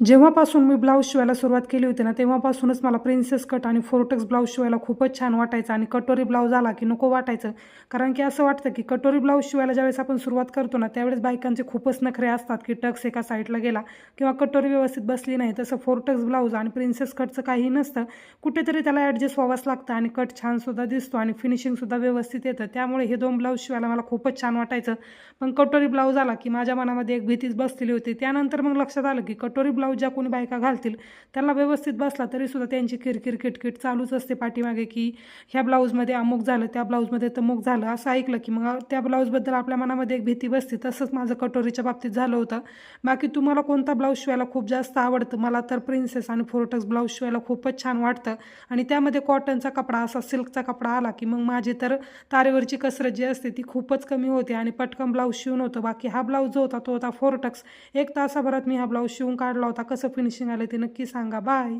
जेव्हापासून मी ब्लाऊज शिवायला सुरुवात केली होती ना तेव्हापासूनच मला प्रिन्सेस कट आणि फोर्टेक्स ब्लाऊज शिवायला खूपच छान वाटायचं आणि कटोरी ब्लाऊज आला की नको वाटायचं. कारण की असं वाटतं की कटोरी ब्लाऊज शिवायला ज्यावेळेस आपण सुरुवात करतो ना त्यावेळेस बायकांचे खूपच नखरे असतात की टक्स एका साईडला गेला किंवा कटोरी व्यवस्थित बसली नाही तसं फोर्टेक्स ब्लाऊज आणि प्रिन्सेस कटचं काही नसतं. कुठेतरी त्याला ॲडजस्ट व्हावंच लागतं आणि कट छानसुद्धा दिसतो आणि फिनिशिंगसुद्धा व्यवस्थित येतं. त्यामुळे हे दोन ब्लाऊज शिवायला मला खूपच छान वाटायचं. पण कटोरी ब्लाऊज आला की माझ्या मनामध्ये एक भीतीच बसलेली होती. त्यानंतर मग लक्षात आलं की कटोरी ब्लाऊज ज्या कोणी बायका घालतील त्यांना व्यवस्थित बसला तरीसुद्धा त्यांची किरकिर किटकिट चालूच असते पाठीमागे की ह्या ब्लाऊजमध्ये अमुक झालं त्या ब्लाऊजमध्ये तमुक झालं असं ऐकलं की मग त्या ब्लाऊजबद्दल आपल्या मनामध्ये एक भीती बसते. तसंच माझं कटोरीच्या बाबतीत झालं होतं. बाकी तुम्हाला कोणता ब्लाऊज शिवायला खूप जास्त आवडतं? मला तर प्रिन्सेस आणि फोर्टक्स ब्लाऊज शिवायला खूपच छान वाटतं. आणि त्यामध्ये कॉटनचा कपडा असा सिल्कचा कपडा आला की मग माझी तर तारेवरची कसरत जी असते ती खूपच कमी होते आणि पटकन ब्लाऊज शिवून होतं. बाकी हा ब्लाऊज जो होता तो होता फोर्टक्स. एक तासाभरात मी हा ब्लाऊज शिवून काढला होता. कसं फिनिशिंग आलं ते नक्की सांगा. बाय